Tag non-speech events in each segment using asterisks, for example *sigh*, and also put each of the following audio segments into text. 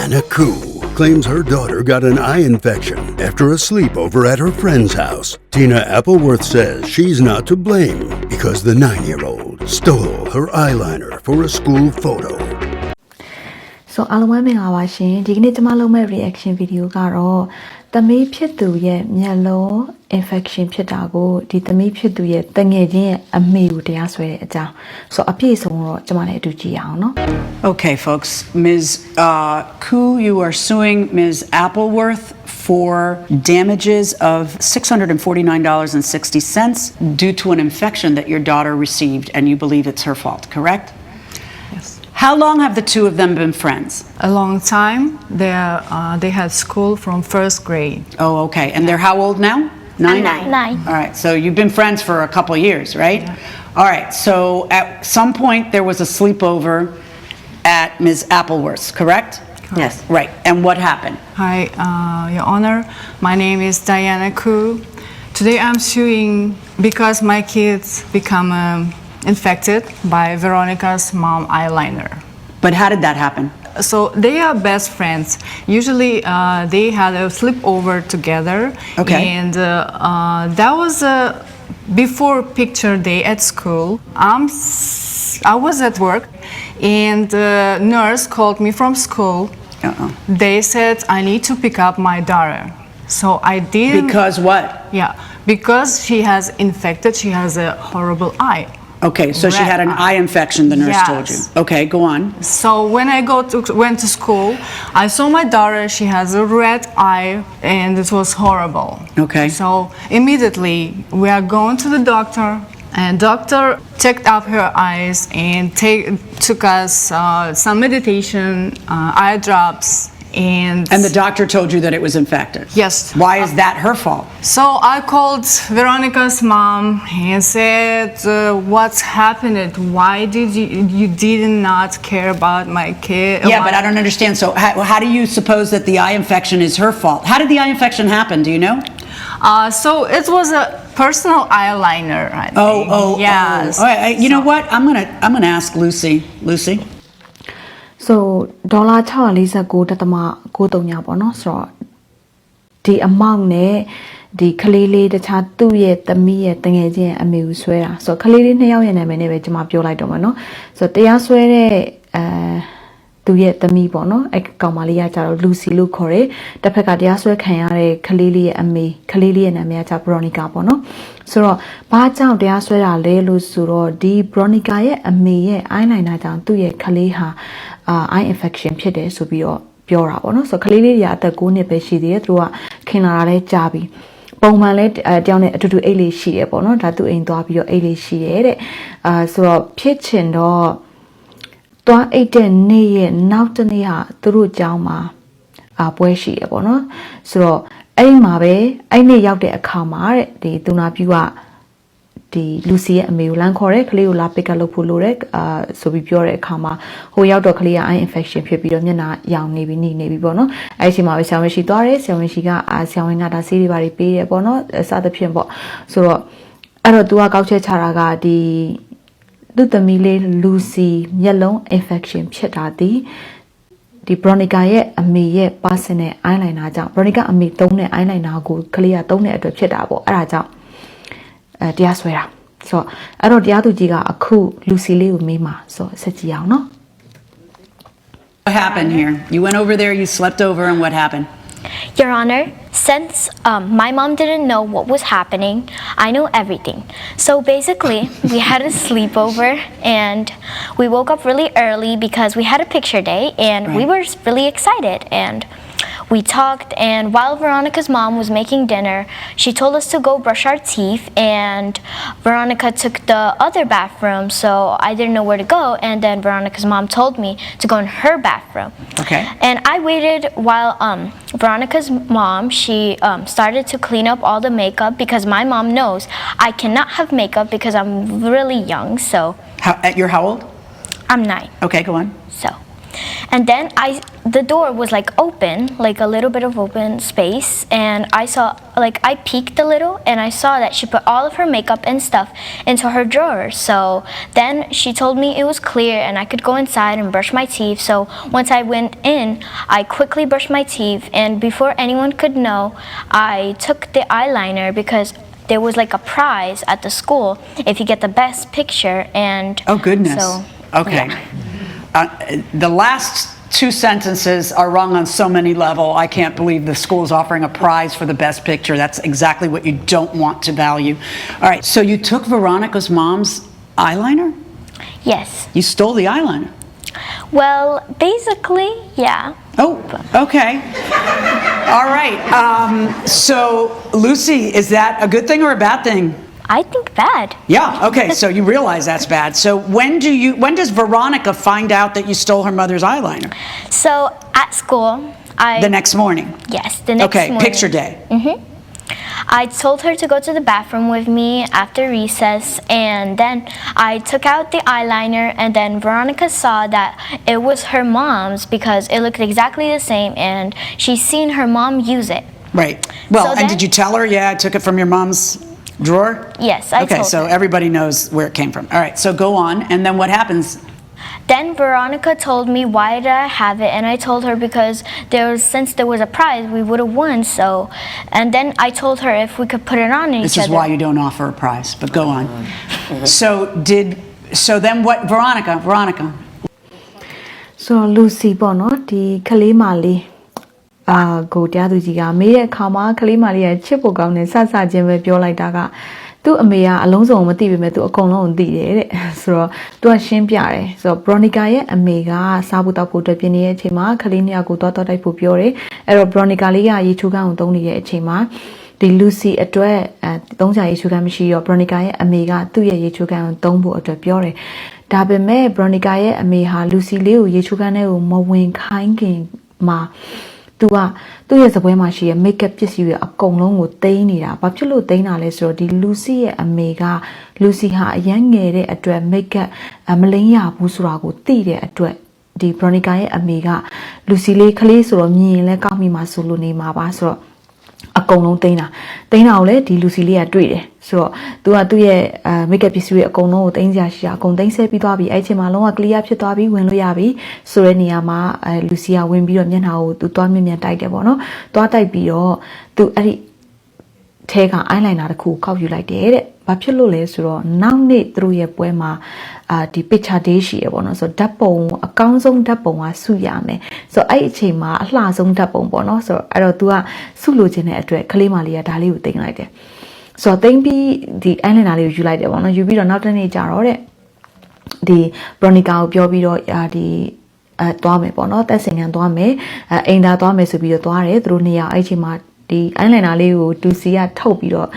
Diana Koo claims her daughter got an eye infection after a sleepover at her friend's house. Tina Appleworth says she's not to blame because the nine year old stole her eyeliner for a school photo. ဆိုအားလုံးပဲမင်္ဂလာပါရှင်ဒီကနေ့ကျွန်မလုပ်မဲ့ reaction video ကတော့ သမီးဖြစ်သူရဲ့မျက်လုံး infection ဖြစ်တာကိုဒီသမီးဖြစ်သူရဲ့တငယ်ချင်းရဲ့အမေကိုတရားစွဲတဲ့အကြောင်းဆိုတော့အပြည့်အစုံတော့ကျွန်မလည်းအတူကြည့်ရအောင်နော် Okay, folks. Ms. Uh, Koo, you are suing Ms. Appleworth for damages of $649.60 due to an infection that your daughter received, and you believe it's her fault, correct? Yes. How long have the two of them been friends? A long time. They are, uh, they had school from first grade. Oh, okay. And they're how old now? Nine? Nine. Nine. All right. So you've been friends for a couple years, right? Yeah. All right. So at some point there was a sleepover at Ms. Appleworth's, correct? Yes. Right. And what happened? Hi, uh, Your Honor. My name is Diana Koo. Today I'm suing because my kids become um, infected by Veronica's mom eyeliner. But how did that happen? So they are best friends. Usually uh, they had a sleepover together. Okay. And uh, uh, that was uh, before picture day at school. I'm, s- I was at work and the nurse called me from school. Uh-uh. They said I need to pick up my daughter. So I didn't. Because what? yeah, because she has infected, she has a horrible eye. Okay, so she had an Red eye. eye infection, the nurse told you. Yes. Okay, go on. So when I go to went to school, I saw my daughter. She has a red eye, and it was horrible. Okay. So immediately we are going to the doctor, and doctor checked up her eyes and take, took us uh, some meditation, uh, eye drops, and And the doctor told you that it was infected? Yes. Why is that her fault? So I called Veronica's mom and said, uh, "What's happened? Why did you you did not care about my kid?" Yeah, but I don't understand. So how, how do you suppose that the eye infection is her fault? How did the eye infection happen? Do you know? Uh, so it was a personal eyeliner. I Oh, think. oh, yes. oh. All right, I- you know what? I'm gonna I'm gonna ask Lucy. Lucy. ဆိုဒေါ်လာ649.63ညပေါ့နော်ဆိုတော့ဒီ amount နဲ့ဒီကလေးလေးတခြားသူ့ရဲ့သမီးရဲ့တငယ်ချင်းရဲ့အမေကိုဆွဲတာဆိုတော့ကလေးလေးနှစ်ယောက်ရဲ့နာမည်နဲ့ပဲကျွန်မပြောလိုက်တော့မှာနော်ဆိုတော့တရားစွဲတဲ့အဲသူရဲ့သမီးပေါ့နော်အဲကောင်မလေးကကြတော့လူစီလို့ခေါ်တယ်တစ်ဖက်ကတရားစွဲခံရတဲ့ကလေးလေးရဲ့အမေကလေးလေးရဲ့နာမည်ကကြဘရိုနီကာပေါ့နော် ဆိုတော့ဘာကြောင့်တရားစွဲတာလဲလို့ဆိုတော့ဒီဘရိုနီကာရဲ့အမေရဲ့ eyeliner ကြောင့်သူ့ရဲ့ကလေးဟာအာ eye infection ဖြစ်တယ်ဆိုပြီးတော့ပြောတာပေါ့နော်ဆိုတော့ကလေးလေးတွေကအသက်9နှစ်ပဲရှိသေးတယ်သူကခင်လာတာလဲကြာပြီပုံမှန်လဲအဲတယောက်နဲ့အတူတူအိတ်လေးရှိတယ်ပေါ့နော်ဒါသူအိမ်သွားပြီးတော့အိတ်လေးရှိတယ်တဲ့အာဆိုတော့ဖြစ်ချင်တော့သွားအိတ်တဲ့နေ့ရဲ့နောက်တစ်နေ့ဟာသူတို့เจ้าမှာအာပွဲရှိရပေါ့နော်ဆိုတော့ အဲ့ဒီမှာပဲအဲ့နေ့ရောက်တဲ့အခါမှာတဲ့ဒီသူနာပြူကဒီလူစီရဲ့အမေကိုလမ်းခေါ်တဲ့ကလေးကိုလာ pick up လုပ်ဖို့လိုတဲ့အာဆိုပြီးပြောတဲ့အခါမှာဟိုရောက်တော့ကလေးက eye infection ဖြစ်ပြီးတော့မျက်နှာရောင်နေပြီးနေနေပြီပေါ့နော်အဲ့ဒီအချိန်မှာပဲဆရာဝန်ရှိသွားတယ်ဆရာဝန်ရှိကအာဆရာဝန်ကဒါဆေးတွေပါတွေပေးတယ်ပေါ့နော်အဲစသဖြင့်ပေါ့ဆိုတော့အဲ့တော့ तू ကကောက်ချက်ချတာကဒီသူ့သမီးလေးလူစီမျက်လုံး infection ဖြစ်တာဒီ ဒီ Bronica ရဲ့အမေရဲ့ personal eyeliner ကြောင့် Bronica အမေသုံးတဲ့ eyeliner ကိုကလေးကသုံးတဲ့အတွက်ဖြစ်တာပေါ့အဲ့ဒါကြောင့်အဲတရားစွဲတာဆိုတော့အဲ့တော့တရားသူကြီးကအခုလူစီလေးကိုမေးမှာဆိုတော့ဆက်ကြည့်အောင်နော် What happened here? You went over there. You slept over, and what happened? Your Honor, since um, my mom didn't know what was happening, I know everything. So basically, we had a sleepover and we woke up really early because we had a picture day and we were really excited. And we talked, and while Veronica's mom was making dinner, she told us to go brush our teeth. And Veronica took the other bathroom, so I didn't know where to go. And then Veronica's mom told me to go in her bathroom. Okay. And I waited while um, Veronica's mom she um, started to clean up all the makeup because my mom knows I cannot have makeup because I'm really young. So How, at your how old? I'm nine. Okay, go on. So And then I, the door was like open, like a little bit of open space, and I saw, like, I peeked a little, and I saw that she put all of her makeup and stuff into her drawer. So then she told me it was clear, and I could go inside and brush my teeth. So once I went in, I quickly brushed my teeth, and before anyone could know, I took the eyeliner because there was like a prize at the school if you get the best picture and Oh, goodness. so Okay. yeah. Uh, the last two sentences are wrong on so many level. I can't believe the school is offering a prize for the best picture. That's exactly what you don't want to value. All right, so you took Veronica's mom's eyeliner? yes You stole the eyeliner. well basically yeah Oh, okay. All right. Um, so, Lucy, is that a good thing or a bad thing? I think bad Yeah. Okay. So you realize that's bad. So when do you? When does Veronica find out that you stole her mother's eyeliner? so at school i The next morning. yes the next Okay. morning Picture day. Mhm. I told her to go to the bathroom with me after recess and then i took out the eyeliner and then veronica saw that it was her mom's because it looked exactly the same and she's seen her mom use it Right. Well, So and then- did you tell her? Yeah, I took it from your mom's drawer. yes i okay. told So her. everybody knows where it came from. All right. So go on, and then what happens? Then Veronica told me why did I have it, and I told her because there was since there was a prize, we would have won. So, and then I told her if we could put it on each This is other. why you don't offer a prize. But go on. So did. So then what? Veronica. Veronica. ဆိုတော့ Lucy ပေါ့နော်ဒီကလေးမလေး အာကိုတရားသူကြီးကမေးတဲ့အခါမှာကလေးမလေးရဲ့ချစ်ဖို့ကောင်းတဲ့ဆဆချင်းပဲပြောလိုက်တာကသူ့အမေကအလုံးစုံမသိပေမဲ့သူအကုန်လုံးကိုသိတယ်တဲ့ဆိုတော့သူကရှင်းပြတယ်ဆိုတော့ Veronica ရဲ့အမေကစားဖို့တောက်ဖို့အတွက်ပြင်နေတဲ့အချိန်မှာကလေးနှစ်ယောက်ကိုသွားတော့တိုက်ဖို့ပြောတယ်အဲ့တော့ Veronica လေးကရေချိုးကန်းကိုတုံးနေတဲ့အချိန်မှာဒီ Lucy အတွက်အဲသုံးချာရေချိုးကန်းမရှိတော့ Veronica ရဲ့အမေကသူ့ရဲ့ရေချိုးကန်းကိုတုံးဖို့အတွက်ပြောတယ်ဒါပေမဲ့ Veronica ရဲ့အမေဟာ Lucy လေးကိုရေချိုးကန်းထဲကိုမဝင်ခိုင်းခင်မှာ သူကသူ့ရဲ့စပွဲမှာရှိတဲ့ makeup ပစ္စည်းတွေအကုန်လုံးကိုတိန်းနေတာ။ဘာဖြစ်လို့တိန်းတာလဲဆိုတော့ဒီ Lucy ရဲ့အမေက Lucy ဟာအရန်ငယ်တဲ့အတွက် makeup အမလိမ့်ရဘူးဆိုတာကိုသိတဲ့အတွက်ဒီ Veronica ရဲ့အမေက Lucy လေးကလေးဆိုတော့မြင်ရင်လည်းကောက်မိမှာဆိုလို့နေမှာပါဆိုတော့ အကုန်လုံးတင်းတာတင်းတာကိုလည်းဒီလူစီလေးကတွေ့တယ်ဆိုတော့သူကသူ့ရဲ့အဲ makeup ပစ္စည်းတွေအကုန်လုံးကိုတင်းစရာရှိတာအကုန်တင်းဆဲပြီးသွားပြီအဲ့အချိန်မှာလုံးဝ clear ဖြစ်သွားပြီဝင်လို့ရပြီဆိုတဲ့နေရာမှာအဲလူစီကဝင်ပြီးတော့မျက်နှာကိုသူသွားမြင်မြန်တိုက်တယ်ပေါ့နော်သွားတိုက်ပြီးတော့သူအဲ့ဒီထဲက eyeliner တစ်ခုကိုကောက်ယူလိုက်တယ်တဲ့။ဘာဖြစ်လို့လဲဆိုတော့နောက်နေ့သူတို့ရဲ့ပွဲမှာ အာဒီ picture day ရှိရပေါ့နော်။ဆိုတော့ဓာတ်ပုံအကောင်းဆုံးဓာတ်ပုံကစုရမယ်။ဆိုတော့အဲ့ဒီအချိန်မှာအလှဆုံးဓာတ်ပုံပေါ့နော်။ဆိုတော့အဲ့တော့ तू ကစုလို့ခြင်းတဲ့အတွက်ကလေးမလေးကဒါလေးကိုတင်လိုက်တယ်။ဆိုတော့တင်ပြီးဒီ eyeliner လေးကိုယူလိုက်တယ်ပေါ့နော်။ယူပြီးတော့နောက်တစ်နေ့ကျတော့တဲ့ဒီ Veronica ကိုပြောပြီးတော့အာဒီအဲသွားမယ်ပေါ့နော်တက်စင်ကန်သွားမယ်အဲအိမ်သာသွားမယ်ဆိုပြီးတော့သွားတယ်သူတို့နေရာအဲ့ချိန်မှာ ဒီ eyeliner လေးကိုတူစီကထုတ်ပြီးတော့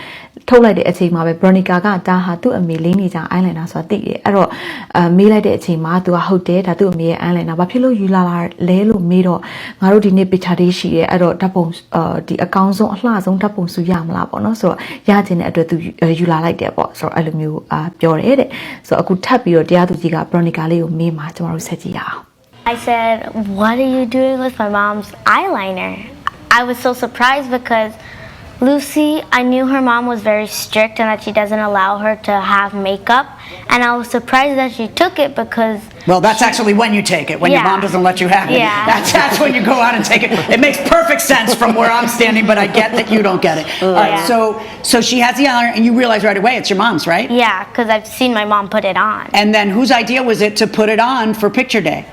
ထုတ်လိုက်တဲ့အချိန်မှာပဲ Veronica ကဒါဟာသူ့အမေလေးနေကြ eyeliner ဆိုတာသိတယ်အဲ့တော့အဲမေးလိုက်တဲ့အချိန်မှာသူကဟုတ်တယ်ဒါသူ့အမေရဲ့ eyeliner ဘာဖြစ်လို့ယူလာလာလဲလို့မေးတော့ငါတို့ဒီနေ့ picture လေးရှိတယ်အဲ့တော့ဓာတ်ပုံအာဒီအကောင်းဆုံးအလှဆုံးဓာတ်ပုံစုရမလားပေါ့နော်ဆိုတော့ရခြင်းတဲ့အတွက်သူယူလာလိုက်တယ်ပေါ့ဆိုတော့အဲ့လိုမျိုးအာပြောတယ်တဲ့ဆိုတော့အခုထပ်ပြီးတော့တရားသူကြီးက Veronica လေးကိုမေးမှာကျမတို့ဆက်ကြည့်ရအောင် I said, What are you doing with my mom's eyeliner? I was so surprised because Lucy, I knew her mom was very strict and that she doesn't allow her to have makeup. And I was surprised that she took it because Well, that's actually when you take it. When your mom doesn't let you have it. Yeah. That's that's when you go out and take it. It makes perfect sense from where I'm standing, but I get that you don't get it. Right. Yeah. So so she has the eyeliner, and you realize right away it's your mom's, right? Yeah, because I've seen my mom put it on. And then whose idea was it to put it on for picture day?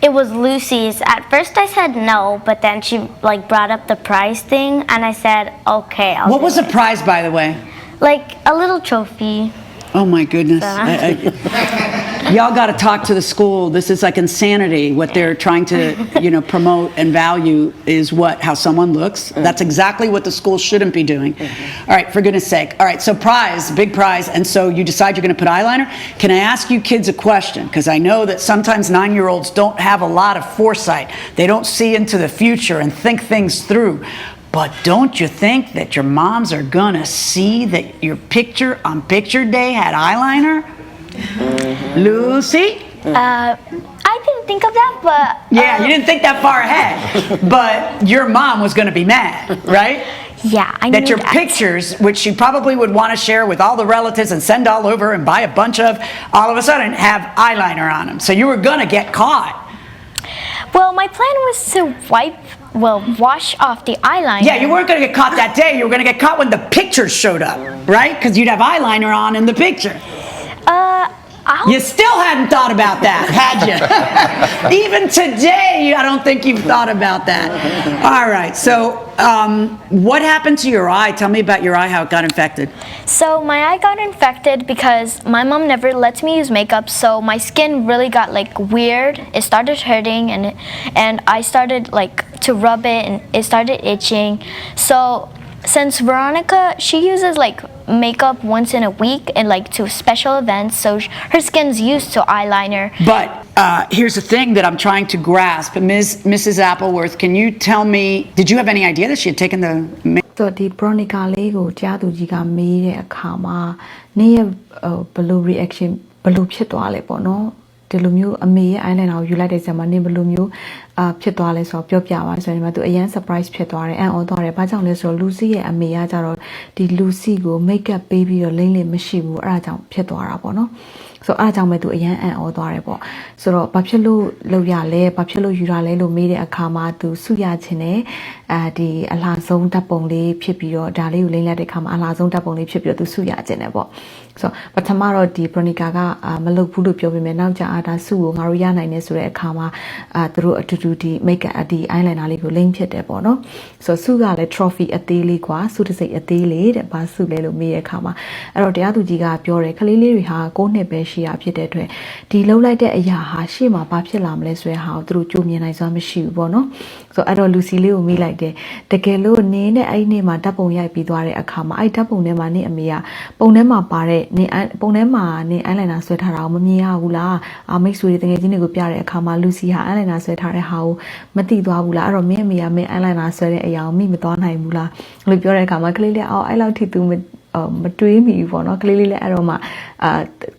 It was Lucy's. At first I said no, but then she like brought up the prize thing and I said, okay, I'll What do was the it." prize, by the way? Like a little trophy. Oh my goodness. I- I- *laughs* y'all got to talk to the school. This is like insanity. What they're trying to, you know, promote and value is what how someone looks. Mm-hmm. That's exactly what the school shouldn't be doing. Mm-hmm. All right, for goodness sake. All right, so prize, big prize, and so you decide you're going to put eyeliner. Can I ask you kids a question? Because I know that sometimes nine-year-olds don't have a lot of foresight. They don't see into the future and think things through. But don't you think that your moms are gonna see that your picture on picture day had eyeliner? Lucy? Uh, I didn't think of that, but Yeah, uh, you didn't think that far ahead, but your mom was going to be mad, right? yeah, I that knew your that. pictures, which she probably would want to share with all the relatives and send all over and buy a bunch of, all of a sudden have eyeliner on them. So you were going to get caught. Well, my plan was to wipe, well, wash off the eyeliner. Yeah, you weren't going to get caught that day. You were going to get caught when the pictures showed up, right? Because you'd have eyeliner on in the picture. Uh, I'll, You still hadn't thought about that, had you? *laughs* Even today, I don't think you've thought about that. All right, so um, what happened to your eye? Tell me about your eye, how it got infected. So my eye got infected because my mom never lets me use makeup. So my skin really got like weird. It started hurting and and I started like to rub it and it started itching. So since Veronica she uses like makeup once in a week and like to special events, so sh- her skin's used to eyeliner. But uh, here's the thing that I'm trying to grasp. Ms., Mrs. Appleworth, can you tell me, did you have any idea that she had taken the ma- ဆိုတော့ဒီ Bronica လေးကိုကြားသူကြီးကမေးတဲ့အခါမှာနင်းရဲ့ဟိုဘယ်လို reaction ဘယ်လိုဖြစ်သွားလဲပေါ့နော် ဒီလိုမျိုးအမေရဲ့ eyeliner ကိုယူလိုက်တဲ့ဇာတ်မှာနင်းဘယ်လိုမျိုးအာဖြစ်သွားလဲဆိုတော့ပြောပြပါဆိုရင်ဒီမှာသူအရန် surprise ဖြစ်သွားတယ်အံ့ဩသွားတယ်ဘာကြောင့်လဲဆိုတော့ Lucy ရဲ့အမေကကြတော့ဒီ Lucy ကို makeup ပေးပြီးတော့လိမ့်လိမ့်မရှိဘူးအဲ့ဒါကြောင့်ဖြစ်သွားတာပေါ့နော် ဆိုတော့အဲ့ဒါကြောင့်ပဲသူအရန်အံ့ဩသွားတယ်ပေါ့ဆိုတော့ဘာဖြစ်လို့လောက်ရလဲဘာဖြစ်လို့ယူရလဲလို့မေးတဲ့အခါမှာသူစုရခြင်းနဲ့အဲဒီအလားဆုံးဓာတ်ပုံလေးဖြစ်ပြီးတော့ဒါလေးကိုလိမ့်လိုက်တဲ့အခါမှာအလားဆုံးဓာတ်ပုံလေးဖြစ်ပြီးတော့သူစုရခြင်းနဲ့ပေါ့ဆိုတော့ပထမတော့ဒီ Bronica ကအာမလုပ်ဘူးလို့ပြောပေမဲ့နောက်ကျအာဒါစုကိုငါတို့ရနိုင်နေဆိုတဲ့အခါမှာအာသူတို့အတူတူဒီ make up ဒီ eyeliner လေးကိုလိမ့်ဖြစ်တယ်ပေါ့နော်ဆိုတော့စုကလည်း trophy အသေးလေးကွာစုတစ်စိတ်အသေးလေးတဲ့ဘာစုလဲလို့မေးတဲ့အခါမှာအဲ့တော့တရားသူကြီးကပြောတယ်ကလေးလေးတွေဟာ9နှစ်ပဲရှိရဖြစ်တဲ့အတွက်ဒီလှုပ်လိုက်တဲ့အရာဟာရှေ့မှာဘာဖြစ်လာမလဲဆိုတဲ့ဟာကိုသူတို့ကြိုမြင်နိုင်စွမ်းမရှိဘူးပေါ့နော်ဆိုတော့အဲ့တော့ Lucy လေးကိုမေးလိုက်တယ်တကယ်လို့နင်းနဲ့အဲ့ဒီနေ့မှာဓာတ်ပုံရိုက်ပြီးသွားတဲ့အခါမှာအဲ့ဓာတ်ပုံထဲမှာနင်းအမေကပုံထဲမှာပါတဲ့နင်းပုံထဲမှာနင်း eyeliner ဆွဲထားတာကိုမမြင်ရဘူးလားအာမိတ်ဆွေတွေတကယ်ချင်းတွေကိုပြတဲ့အခါမှာ Lucy ဟာ eyeliner ဆွဲထားတဲ့ဟာကိုမသိသွားဘူးလားအဲ့တော့မင်းအမေကမင်း eyeliner ဆွဲတဲ့အရာကိုမိမသွားနိုင်ဘူးလားလို့ပြောတဲ့အခါမှာကလေးလေးအော်အဲ့လောက်ထိ तू မအော်မတွေးမိဘူးပေါ့နော်ကလေးလေးလည်းအဲ့တော့မှအာ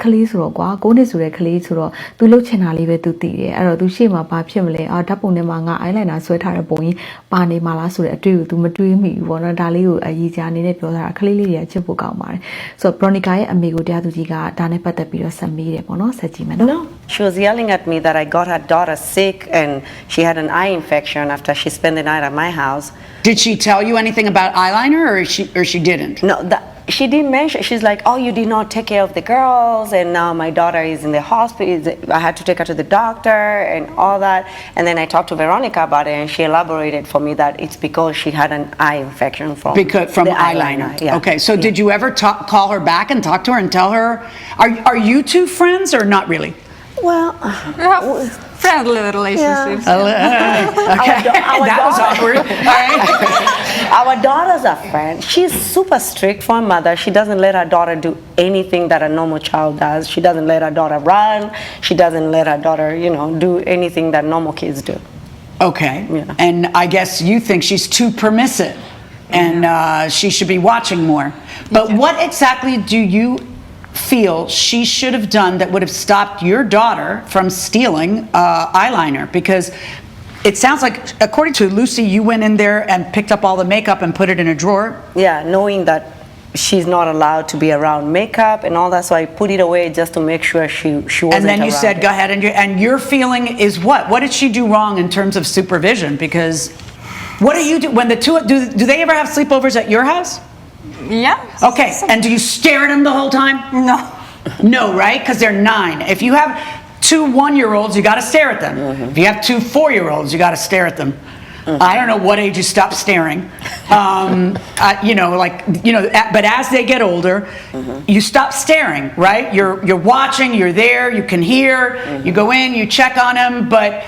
ကလေးဆိုတော့ကွာကိုနှစ်ဆိုတဲ့ကလေးဆိုတော့ तू လှုပ်ချင်တာလေးပဲ तू သိတယ်အဲ့တော့ तू ရှေ့မှာဘာဖြစ်မလဲအာဓာတ်ပုံထဲမှာငါ eyeliner ဆွဲထားတဲ့ပုံကြီးပါနေမှာလားဆိုတဲ့အတွေ့ကို तू မတွေးမိဘူးပေါ့နော်ဒါလေးကိုအရေးချအနေနဲ့ပြောတာကလေးလေးတွေကချစ်ဖို့ကောင်းပါတယ်ဆိုတော့ Bronica ရဲ့အမေကိုတရားသူကြီးကဒါနဲ့ပတ်သက်ပြီးတော့ဆက်မေးတယ်ပေါ့နော်ဆက်ကြည့်မယ်နော် She was yelling at me that I got her daughter sick and she had an eye infection after she spent the night at my house. Did she tell you anything about eyeliner or she, or she didn't? No, that, she didn't mention. She's like, "Oh, you did not take care of the girls, and now my daughter is in the hospital. I had to take her to the doctor and all that." And then I talked to Veronica about it, and she elaborated for me that it's because she had an eye infection from Because from the eyeliner. Yeah. Okay, so Yeah. did you ever talk, call her back and talk to her and tell her? Are, are you two friends or not really? Well, *laughs* We have friendly relationships. *laughs* Okay, da- our *laughs* that was awkward. *laughs* All right. our daughter's a friend. She's super strict for a mother. She doesn't let her daughter do anything that a normal child does. She doesn't let her daughter run. She doesn't let her daughter, you know, do anything that normal kids do. Okay. Yeah. And I guess you think she's too permissive and uh, she should be watching more. But what exactly do you feel she should have done that would have stopped your daughter from stealing uh, eyeliner? Because it sounds like, according to Lucy, you went in there and picked up all the makeup and put it in a drawer. Yeah, knowing that she's not allowed to be around makeup and all that, so I put it away just to make sure she she wasn't. And then you said, it. go ahead, and your, and your feeling is what? What did she do wrong in terms of supervision? Because what do you do when the two do? Do they ever have sleepovers at your house? Yeah. Okay, and do you stare at them the whole time? No. No, right? Because they're nine. If you have two one-year-olds, you got to stare at them. If you have two four-year-olds, you got to stare at them. I don't know what age you stop staring. Um, *laughs* uh, you know, like you know, a- but as they get older, you stop staring, right? You're you're watching, you're there, you can hear, you go in, you check on them, but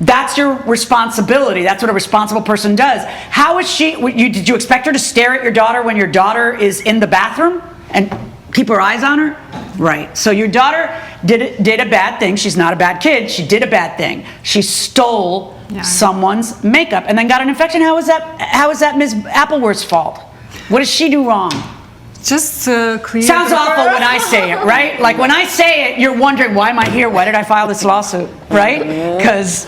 that's your responsibility. That's what a responsible person does. How is she? You, did you expect her to stare at your daughter when your daughter is in the bathroom and keep her eyes on her? Right. So your daughter did did a bad thing. She's not a bad kid. She did a bad thing. She stole Yeah. someone's makeup and then got an infection. How is that? How is that Ms. Appleworth's fault? What did she do wrong? Just to clear. Sounds awful when I say it, right? Like when I say it, you're wondering, why am I here? Why did I file this lawsuit, right? Because,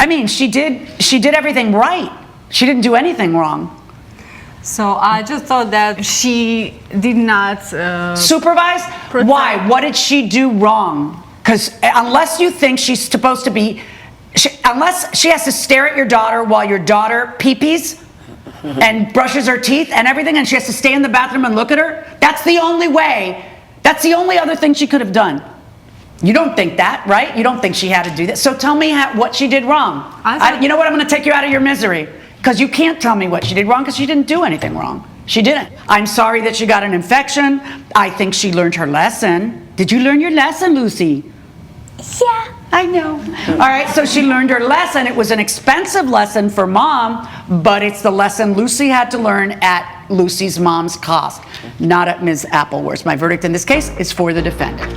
I mean, she did, she did everything right. She didn't do anything wrong. So I just thought that she did not. Uh, Supervised? Protect- Why? What did she do wrong? Because unless you think she's supposed to be, she, unless she has to stare at your daughter while your daughter pee-pees and brushes her teeth and everything, and she has to stay in the bathroom and look at her, that's the only way. That's the only other thing she could have done. You don't think that, right? You don't think she had to do that. So tell me how, what she did wrong. I I- you know what? I'm going to take you out of your misery because you can't tell me what she did wrong because she didn't do anything wrong. She didn't. I'm sorry that she got an infection. I think she learned her lesson. Did you learn your lesson, Lucy? Yeah. I know. All right, so she learned her lesson. It was an expensive lesson for mom, but it's the lesson Lucy had to learn at Lucy's mom's cost, not at Ms. Appleworth's. My verdict in this case is for the defendant.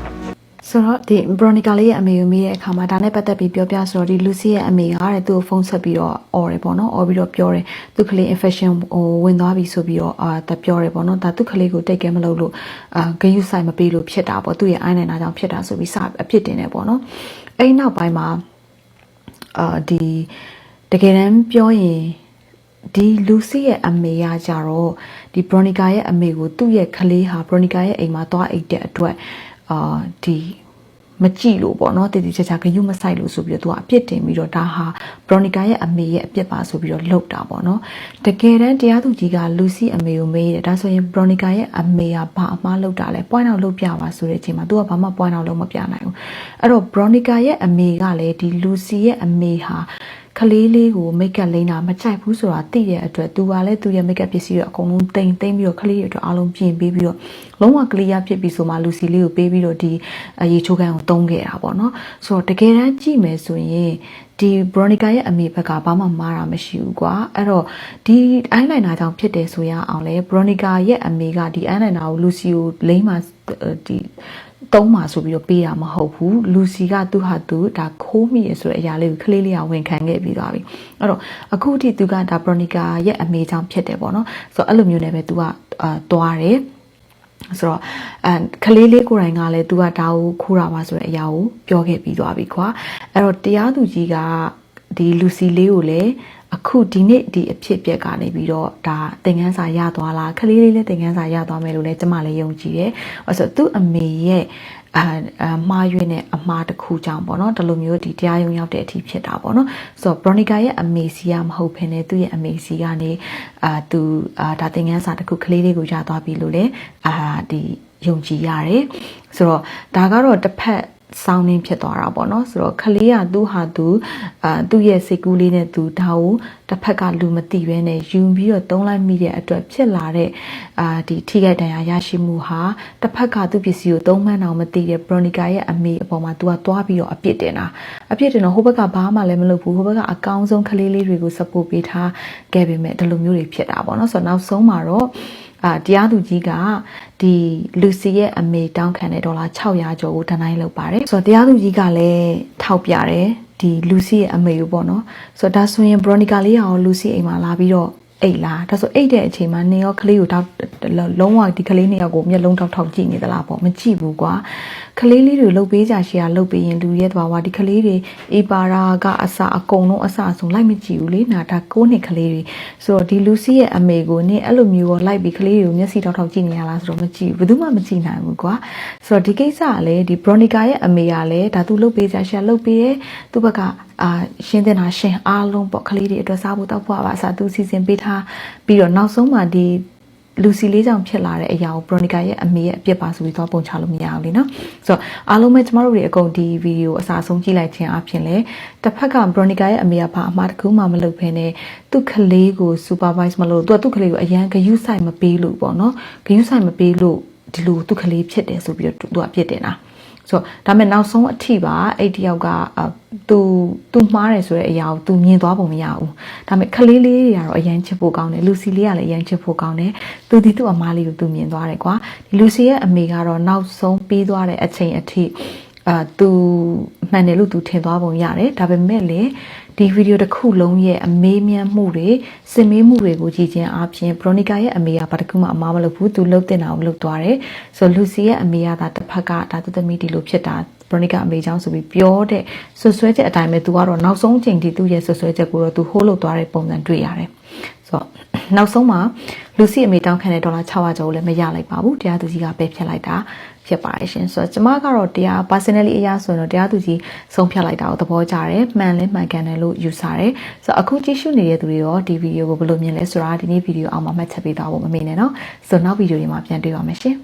ဆိုတော့ဒီ Veronica လေးရဲ့အမေကိုမေးတဲ့အခါမှာဒါနဲ့ပတ်သက်ပြီးပြောပြဆိုတော့ဒီ Lucy ရဲ့အမေကတဲ့သူ့ကိုဖုန်းဆက်ပြီးတော့អော်တယ်ပေါ့နော်អော်ပြီးတော့ပြောတယ်သူကလေး infection ဟိုဝင်သွားပြီဆိုပြီးတော့အာတပြောတယ်ပေါ့နော်ဒါသူကလေးကိုတိတ်ကဲမလုပ်လို့အာဂယုဆိုင်မပေးလို့ဖြစ်တာပေါ့သူ့ရဲ့ eye liner ကြောင့်ဖြစ်တာဆိုပြီးစအဖြစ်တင်တယ်ပေါ့နော်အဲ့ဒီနောက်ပိုင်းမှာအာဒီတကယ်တမ်းပြောရင်ဒီလူစီရဲ့အမေရကြတော့ဒီဘရိုနီကာရဲ့အမေကိုသူ့ရဲ့ကလေးဟာဘရိုနီကာရဲ့အိမ်မှာသွားအိတ်တဲ့အတွက်အာဒီ မကြည့်လို့ပေါ့နော်တည်တည်ချာချာဂယုမဆိုင်လို့ဆိုပြီးတော့သူကအပြစ်တင်ပြီးတော့ဒါဟာဘရိုနီကာရဲ့အမေရဲ့အပြစ်ပါဆိုပြီးတော့လှုပ်တာပေါ့နော်တကယ်တမ်းတရားသူကြီးကလူစီအမေကိုမေးတယ်ဒါဆိုရင်ဘရိုနီကာရဲ့အမေကဘာအမှားလုပ်တာလဲ point out လုပ်ပြပါဆိုတဲ့အချိန်မှာသူကဘာမှ point out လုပ်မပြနိုင်ဘူးအဲ့တော့ဘရိုနီကာရဲ့အမေကလည်းဒီလူစီရဲ့အမေဟာ ကလေးလေးကိုမိတ်ကပ်လိမ့်တာမကြိုက်ဘူးဆိုတာသိတဲ့အတွက်သူကလည်းသူ့ရဲ့မိတ်ကပ်ပစ္စည်းတွေအကုန်လုံးတိမ်တိမ်ပြီးတော့ကလေးတွေအတွက်အားလုံးပြင်ပေးပြီးတော့လုံးဝကလေးရဖြစ်ပြီးဆိုမှလူစီလေးကိုပေးပြီးတော့ဒီအရေချိုးခန်းကိုတုံးခဲ့တာပေါ့နော်ဆိုတော့တကယ်တမ်းကြည့်မယ်ဆိုရင်ဒီဘရိုနီကာရဲ့အမေဘက်ကဘာမှမှားတာမရှိဘူးကွာအဲ့တော့ဒီအိုင်းလိုင်နာကြောင့်ဖြစ်တယ်ဆိုရအောင်လေဘရိုနီကာရဲ့အမေကဒီအိုင်းလိုင်နာကိုလူစီကိုလိမ့်မှဒီ တုံးမှာဆိုပြီးတော့ပေးတာမဟုတ်ဘူးလူစီကသူ့ဟာသူဒါခိုးမိရဆိုတဲ့အရာလေးကိုကလေးလေးကဝန်ခံခဲ့ပြီးသွားပြီအဲ့တော့အခုထိသူကဒါဘရိုနီကာရဲ့အမေကြောင့်ဖြစ်တယ်ပေါ့နော်ဆိုတော့အဲ့လိုမျိုးနဲ့ပဲသူကအာတွားတယ်ဆိုတော့အဲကလေးလေးကိုယ်တိုင်ကလည်းသူကဒါကိုခိုးတာပါဆိုတဲ့အရာကိုပြောခဲ့ပြီးသွားပြီခွာအဲ့တော့တရားသူကြီးကဒီလူစီလေးကိုလည်း အခုဒီနေ့ဒီအဖြစ်အပျက်ကနေပြီးတော့ဒါသင်ခန်းစာရသွားလားခလေးလေးလည်းသင်ခန်းစာရသွားမယ်လို့လည်းကျမလည်းယုံကြည်တယ်။အဲဆိုသူ့အမေရဲ့အာအာမှားယွင်းတဲ့အမှားတစ်ခုကြောင့်ပေါ့နော်ဒီလိုမျိုးဒီတရားရုံးရောက်တဲ့အထိဖြစ်တာပေါ့နော်ဆိုတော့ Veronica ရဲ့အမေစီကမဟုတ်ဘဲနဲ့သူ့ရဲ့အမေစီကနေအာသူအာဒါသင်ခန်းစာတစ်ခုကလေးလေးကိုရသွားပြီလို့လည်းအာဒီယုံကြည်ရတယ်ဆိုတော့ဒါကတော့တစ်ဖက် စောင်းနှင်းဖြစ်သွားတာပေါ့နော်ဆိုတော့ခလေးကသူ့ဟာသူအာသူ့ရဲ့စိတ်ကူးလေးနဲ့သူဒါကိုတစ်ဖက်ကလူမသိဘဲနဲ့ယူပြီးတော့တုံးလိုက်မိတဲ့အတွက်ဖြစ်လာတဲ့အာဒီထိခိုက်ဒဏ်ရာရရှိမှုဟာတစ်ဖက်ကသူ့ပစ္စည်းကိုသုံးမှန်းအောင်မသိတဲ့ဘရိုနီကာရဲ့အမေအပေါ်မှာသူကသွားပြီးတော့အပြစ်တင်တာအပြစ်တင်တော့ဟိုဘက်ကဘာမှလည်းမလုပ်ဘူးဟိုဘက်ကအကောင်းဆုံးခလေးလေးတွေကို support ပေးထားခဲ့ပေမဲ့ဒီလိုမျိုးတွေဖြစ်တာပေါ့နော်ဆိုတော့နောက်ဆုံးမှာတော့ အာတရားသူကြီးကဒီလူစီရဲ့အမေတောင်းခံတဲ့ဒေါ်လာ600ကျော်ကိုတန်းတိုင်းလုပ်ပါတယ်ဆိုတော့တရားသူကြီးကလည်းထောက်ပြတယ်ဒီလူစီရဲ့အမေကိုပေါ့နော်ဆိုတော့ဒါဆိုရင်ဘရိုနီကာလေးရောလူစီအိမ်မှာလာပြီးတော့အိတ်လားဒါဆိုအိတ်တဲ့အချိန်မှာနေရောကလေးကိုတောက်လုံးဝဒီကလေးနှစ်ယောက်ကိုမျက်လုံးတောက်ထောက်ကြည့်နေသလားပေါ့မကြည့်ဘူးကွာကလေးလေးတွေလှုပ်ပေးကြရှေ့ကလှုပ်ပေးရင်လူရဲ့သွားဝါဒီကလေးတွေအေပါရာကအစအကုန်လုံးအစအဆုံးလိုက်မကြည့်ဘူးလေနာဒါကိုးနှစ်ကလေးတွေဆိုတော့ဒီလူစီရဲ့အမေကိုနင်အဲ့လိုမျိုးကိုလိုက်ပြီးကလေးတွေကိုမျက်စိတောက်ထောက်ကြည့်နေရလားဆိုတော့မကြည့်ဘူးဘယ်သူမှမကြည့်နိုင်ဘူးကွာဆိုတော့ဒီကိစ္စကလည်းဒီဘရိုနီကာရဲ့အမေကလည်းဒါသူလှုပ်ပေးကြရှေ့ကလှုပ်ပေးတယ်သူ့ဘက်ကအာရှင်းတင်တာရှင်းအားလုံးပေါ့ကလေးတွေအတွက်စားဖို့တောက်ဖို့ပါအစားသူစီစဉ်ပေးထားပြီးတော့နောက်ဆုံးမှဒီ လူစီလေးကြောင့်ဖြစ်လာတဲ့အရာကိုဘရိုနီကာရဲ့အမေရဲ့အပြစ်ပါဆိုပြီးတော့ပုံချလို့မရဘူးလीနော်ဆိုတော့အားလုံးပဲကျမတို့တွေအကုန်ဒီဗီဒီယိုအစားဆုံးကြည့်လိုက်ခြင်းအပြင်လေတစ်ဖက်ကဘရိုနီကာရဲ့အမေကဘာအမှားတစ်ခုမှမလုပ်ဘဲနဲ့သူ့ကလေးကို supervise မလုပ်သူကသူ့ကလေးကိုအရန်ဂယုဆိုင်မပေးလို့ပေါ့နော်ဂယုဆိုင်မပေးလို့ဒီလိုသူ့ကလေးဖြစ်တယ်ဆိုပြီးတော့သူကပြစ်တင်တာ ဆိုတော့ဒါမဲ့နောက်ဆုံးအထိပါအဲ့တယောက်ကသူသူမှားတယ်ဆိုတဲ့အရာကိုသူမြင်သွားပုံမရဘူးဒါမဲ့ခလေးလေးတွေကတော့အရန်ချစ်ဖို့ကောင်းတယ်လူစီလေးကလည်းအရန်ချစ်ဖို့ကောင်းတယ်သူဒီသူ့အမားလေးကိုသူမြင်သွားတယ်ကွာဒီလူစီရဲ့အမေကတော့နောက်ဆုံးပြီးသွားတဲ့အချိန်အထိအာသူမှန်တယ်လို့သူထင်သွားပုံရတယ်ဒါပေမဲ့လေ ဒီဗီဒီယိုတစ်ခုလုံးရဲ့အမေးမြန်းမှုတွေစင်မေးမှုတွေကိုကြည့်ခြင်းအပြင်ဘရိုနီကာရဲ့အမေကဘာတစ်ခုမှအမားမလုပ်ဘူးသူလှုပ်တင်တာကိုလှုပ်သွားတယ်ဆိုတော့လူစီရဲ့အမေကဒါတစ်ဖက်ကဒါသူသမီးဒီလိုဖြစ်တာဘရိုနီကာအမေချောင်းဆိုပြီးပြောတဲ့ဆွဆွဲချက်အတိုင်းပဲသူကတော့နောက်ဆုံးအချိန်ထိသူ့ရဲ့ဆွဆွဲချက်ကိုတော့သူဟိုးလုပ်သွားတဲ့ပုံစံတွေ့ရတယ်ဆိုတော့နောက်ဆုံးမှာလူစီအမေတောင်းခံတဲ့ဒေါ်လာ600ကျော်ကိုလည်းမရလိုက်ပါဘူးတရားသူကြီးကပယ်ဖျက်လိုက်တာ ဖြစ်ပါတယ်ရှင်ဆိုတော့ကျမကတော့တရား personally အရာဆိုရင်တော့တရားသူကြီးဆုံးဖြတ်လိုက်တာကိုသဘောကျတယ်မှန်လဲမှန်ကန်တယ်လို့ယူဆတယ်ဆိုတော့အခုကြည့်ရှုနေတဲ့သူတွေရောဒီဗီဒီယိုကိုဘယ်လိုမြင်လဲဆိုတာဒီနေ့ဗီဒီယိုအောက်မှာမှတ်ချက်ပေးသွားဖို့မမေ့နဲ့เนาะဆိုတော့နောက်ဗီဒီယိုတွေမှာပြန်တွေ့ပါမယ်ရှင်